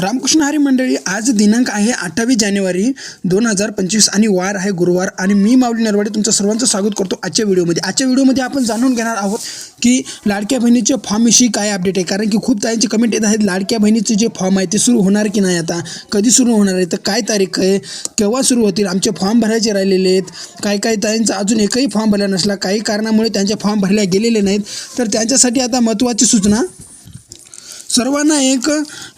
रामकृष्ण हरी मंडळी आज दिनांक आहे अठ्ठावीस जानेवारी दोन हजार पंचवीस आणि वार आहे गुरुवार. आणि मी माऊली नरवाडे तुमचं सर्वांचं स्वागत करतो आजच्या व्हिडिओमध्ये. आजच्या व्हिडिओमध्ये आपण जाणून घेणार आहोत की लाडक्या बहिणीच्या फॉर्मविषयी काय अपडेट आहे? कारण की खूप ताईंचे कमेंट येत आहेत लाडक्या बहिणीचे जे फॉर्म आहे ते सुरू होणार की नाही आता? कधी सुरू होणार आहे? तर काय तारीख आहे? केव्हा सुरू होतील? आमचे फॉर्म भरायचे राहिलेले आहेत. काही काही ताईंचा अजून एकही फॉर्म भरला नसला काही कारणामुळे त्यांचे फॉर्म भरल्या गेलेले नाहीत. तर त्यांच्यासाठी आता महत्त्वाची सूचना सर्वांना एक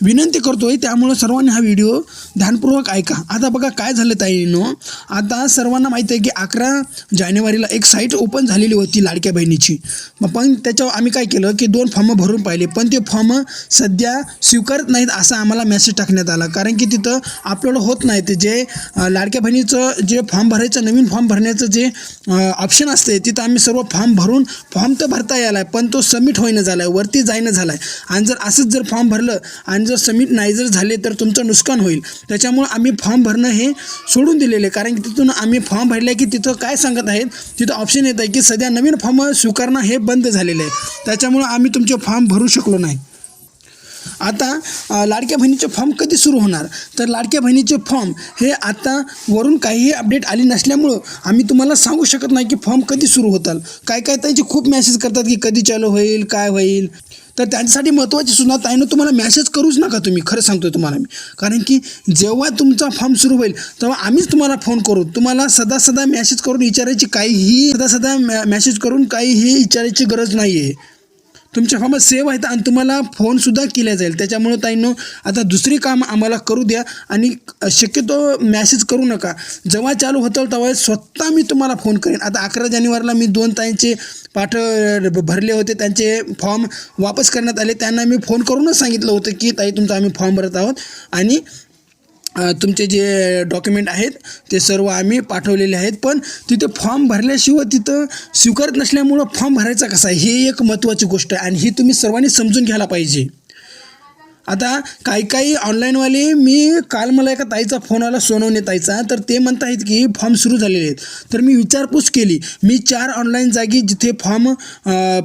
विनंती करतो आहे त्यामुळं सर्वांनी हा व्हिडिओ ध्यानपूर्वक ऐका. आता बघा काय झालं ताईनो. आता सर्वांना माहिती आहे की अकरा जानेवारीला एक साईट ओपन झालेली होती लाडक्या बहिणीची. मग पण त्याच्यावर आम्ही काय केलं की दोन फॉर्म भरून पाहिले. पण ते फॉर्म सध्या स्वीकारत नाहीत असा आम्हाला मेसेज टाकण्यात आला. कारण की तिथं अपलोड होत नाही ते जे लाडक्या बहिणीचं जे फॉर्म भरायचं नवीन फॉर्म भरण्याचं जे ऑप्शन असते तिथं आम्ही सर्व फॉर्म भरून फॉर्म तर भरता यायला आहे पण तो सबमिट होईनं झाला आहे वरती जाईनं झाला आहे आणि जर असं असंच जर फॉर्म भरलं आणि जर सबमिट नाही जर झाले तर तुमचं नुकसान होईल. त्याच्यामुळं आम्ही फॉर्म भरणं हे सोडून दिलेलं आहे. कारण की तिथून आम्ही फॉर्म भरले की तिथं काय सांगत आहेत तिथं ऑप्शन येत आहे की सध्या नवीन फॉर्म स्वीकारणं हे बंद झालेलं आहे. त्याच्यामुळं आम्ही तुमचे फॉर्म भरू शकलो नाही. आता लाडक्या बहिणीचे फॉर्म कधी सुरू होणार? तर लाडक्या बहिणीचे फॉर्म हे आता वरून काहीही अपडेट आली नसल्यामुळं आम्ही तुम्हाला सांगू शकत नाही की फॉर्म कधी सुरू होतात. काय काय त्यांचे खूप मेसेज करतात की कधी चालू होईल काय होईल. तर त्यांच्यासाठी महत्त्वाची सुद्धा ताईनं तुम्हाला मेसेज करूच नका तुम्ही. खरं सांगतो तुम्हाला मी. कारण की जेव्हा तुमचा फॉर्म सुरू होईल तेव्हा आम्हीच तुम्हाला फोन करू. तुम्हाला सदा सदा मेसेज करून विचारायची काहीही सदा सदा मेसेज करून काहीही विचारायची गरज नाही आहे तुमच्या फॉर्मात सेव्ह आहेत आणि तुम्हाला फोनसुद्धा केल्या जाईल. त्याच्यामुळं ताईंनो आता दुसरी काम आम्हाला करू द्या आणि शक्यतो मॅसेज करू नका. जेव्हा चालू होतं तेव्हा स्वतः मी तुम्हाला फोन करेन. आता अकरा जानेवारीला मी दोन ताईंचे पाठ भरले होते. त्यांचे फॉर्म वापस करण्यात आले. त्यांना मी फोन करूनच सांगितलं होतं की ताई तुमचा आम्ही फॉर्म भरत आहोत. आणि तुमचे जे डॉक्युमेंट आहेत ते सर्व आम्ही पाठवलेले आहेत. पण तिथे फॉर्म भरल्याशिवाय तिथं स्वीकारत नसल्यामुळं फॉर्म भरायचा कसा आहे? हे एक महत्त्वाची गोष्ट आहे आणि ही तुम्ही सर्वांनी समजून घ्यायला पाहिजे. आता काही काही ऑनलाईनवाले मी काल मला एका ताईचा फोन आला सोनवणे ताईचा. तर ते म्हणत आहेत की फॉर्म सुरू झालेले आहेत. तर मी विचारपूस केली. मी चार ऑनलाईन जागी जिथे फॉर्म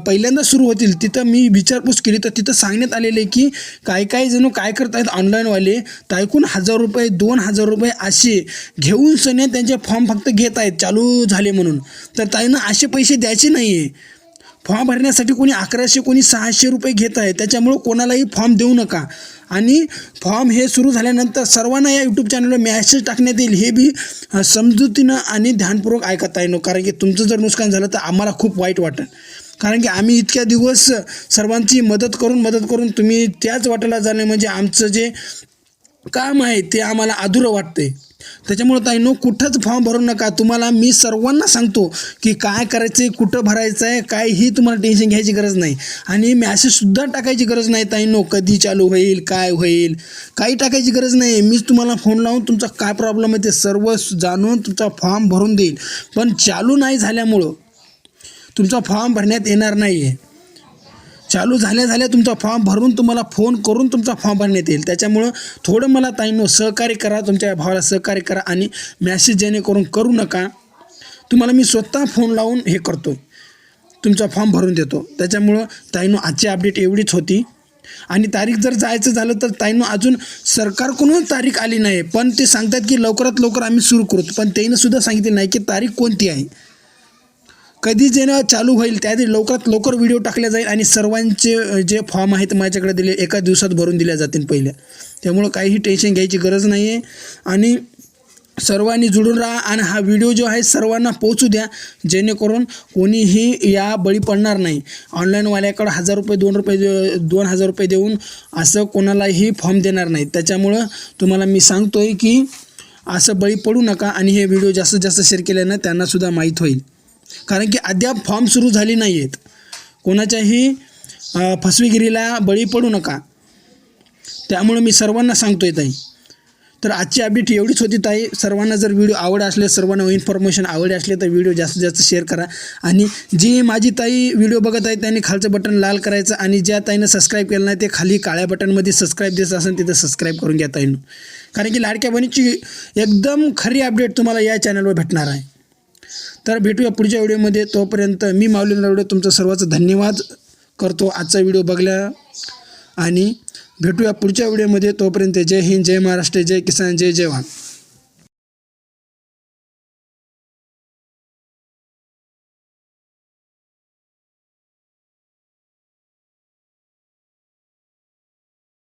पहिल्यांदा सुरू होतील तिथं मी विचारपूस केली. तर तिथं सांगण्यात आलेले की काही काही जणू काय करत आहेत ऑनलाईनवाले तायकून हजार रुपये दोन हजार रुपये असे घेऊन सने त्यांचे फॉर्म फक्त घेत आहेत चालू झाले म्हणून. तर ताईनं असे पैसे द्यायचे नाही आहे फॉर्म भरण्यासाठी कोणी अकराशे कोणी सहाशे रुपये घेत आहे. त्याच्यामुळं कोणालाही फॉर्म देऊ नका. आणि फॉर्म हे सुरू झाल्यानंतर सर्वांना या यूट्यूब चॅनलवर मॅसेज टाकण्यात येईल. हे बी समजुतीनं आणि ध्यानपूर्वक ऐकत आहे. नो कारण की तुमचं जर नुकसान झालं तर आम्हाला खूप वाईट वाटेल. कारण की आम्ही इतक्या दिवस सर्वांची मदत करून मदत करून तुम्ही त्याच वाटेला जाणे म्हणजे आमचं जे काम आहे ते आम्हाला अधुरं वाटते त्याच्यामुळं ताईनो कुठंच फॉर्म भरू नका. तुम्हाला मी सर्वांना सांगतो की काय करायचं आहे कुठं भरायचं आहे काहीही तुम्हाला टेन्शन घ्यायची गरज नाही. आणि मॅसेजसुद्धा टाकायची गरज नाही ताईनो. कधी चालू होईल काय होईल काही टाकायची गरज नाही मीच तुम्हाला फोन लावून तुमचा काय प्रॉब्लेम आहे ते सर्व जाणून तुमचा फॉर्म भरून देईल. पण चालू नाही झाल्यामुळं तुमचा फॉर्म भरण्यात येणार नाही आहे चालू झाल्या झाल्या तुमचा फॉर्म भरून तुम्हाला फोन करून तुमचा फॉर्म भरण्यात येईल. त्याच्यामुळं थोडं मला ताईनो सहकार्य करा तुमच्या भावाला सहकार्य करा आणि मॅसेज जेणेकरून करू नका. तुम्हाला मी स्वतः फोन लावून हे करतो. तुमचा फॉर्म भरून देतो. त्याच्यामुळं ताईनो आजची अपडेट एवढीच होती. आणि तारीख जर जायचं झालं तर ताईनं अजून सरकारकडून तारीख आली नाही पण ते सांगतात की लवकरात लवकर आम्ही सुरू करू पण त्यानं सुद्धा सांगितले नाही की तारीख कोणती आहे. कधी जे ना चालू होईल त्याआधी लवकरात लवकर व्हिडिओ टाकल्या जाईल आणि सर्वांचे जे फॉर्म आहेत माझ्याकडे दिले एका दिवसात भरून दिल्या जातील पहिल्या. त्यामुळं काहीही टेन्शन घ्यायची गरज नाही आहे आणि सर्वांनी जुळून राहा आणि हा व्हिडिओ जो आहे सर्वांना पोहोचू द्या. जेणेकरून कोणीही या बळी पडणार नाही. ऑनलाईनवाल्याकडं हजार रुपये दोन रुपये दे- दोन हजार रुपये देऊन असं कोणालाही फॉर्म देणार नाही त्याच्यामुळं तुम्हाला मी सांगतो आहे की असं बळी पडू नका आणि हे व्हिडिओ जास्तीत जास्त शेअर केल्यानं त्यांनासुद्धा माहीत होईल. कारण की अद्याप फॉर्म सुरू झाले नाही आहेत कोणाच्याही फसवेगिरीला बळी पडू नका. त्यामुळं मी सर्वांना सांगतो आहे ताई. तर आजची अपडेट एवढीच होती ताई. सर्वांना जर व्हिडिओ आवड असले सर्वांना इन्फॉर्मेशन आवड असले तर व्हिडिओ जास्तीत जास्त शेअर करा. आणि जी माझी ताई व्हिडिओ बघत आहे त्यांनी खालचं बटन लाल करायचं आणि ज्या ताईनं सबस्क्राईब केलं नाही ते खाली काळ्या बटनमध्ये सबस्क्राईब द्यायचं असेल तिथं सबस्क्राईब करून घ्या ताईनं. कारण की लाडक्या बहिणीची एकदम खरी अपडेट तुम्हाला या चॅनलवर भेटणार आहे. तर भेटूया पुढच्या व्हिडिओमध्ये. तोपर्यंत मी माऊली नरवडे तुमचं सर्वांचं धन्यवाद करतो. आजचा व्हिडिओ बघल्या आणि भेटूया पुढच्या व्हिडिओमध्ये. तोपर्यंत जय हिंद जय महाराष्ट्र जय किसान जय जवान.